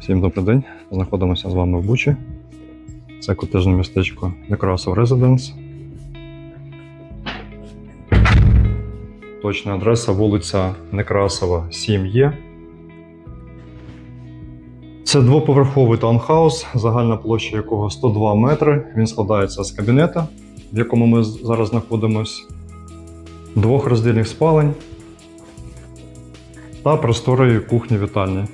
Всім добрий день. Знаходимося з вами в Бучі. Це котежне містечко Некрасов Residence. Точна адреса вулиця Некрасова, 7Є. Це двоповерховий таунхаус, загальна площа якого 102 метри. Він складається з кабінета, в якому ми зараз знаходимося, двох роздільних спалень та просторої кухні вітальні.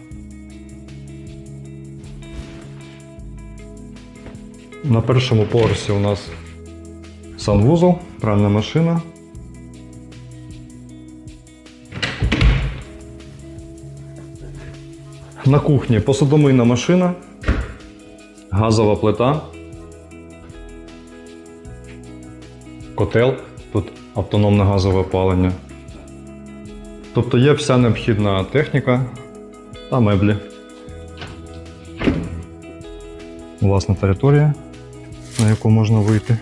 На першому поверсі у нас санвузол, пральна машина. На кухні посудомийна машина, газова плита, котел, тут автономне газове опалення. Тобто є вся необхідна техніка та меблі. Власна територія, на яку можна вийти.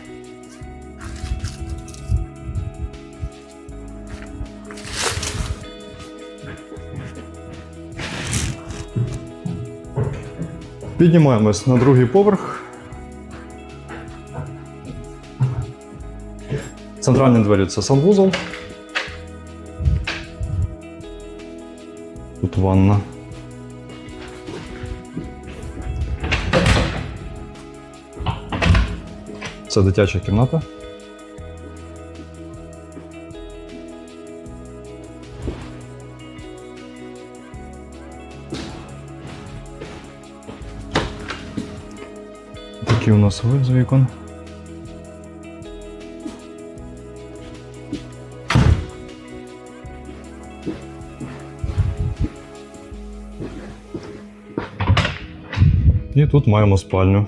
Піднімаємось на другий поверх. Центральні двері це санвузол. Тут ванна. Це дитяча кімната. Такий у нас вид з вікон. І тут маємо спальню.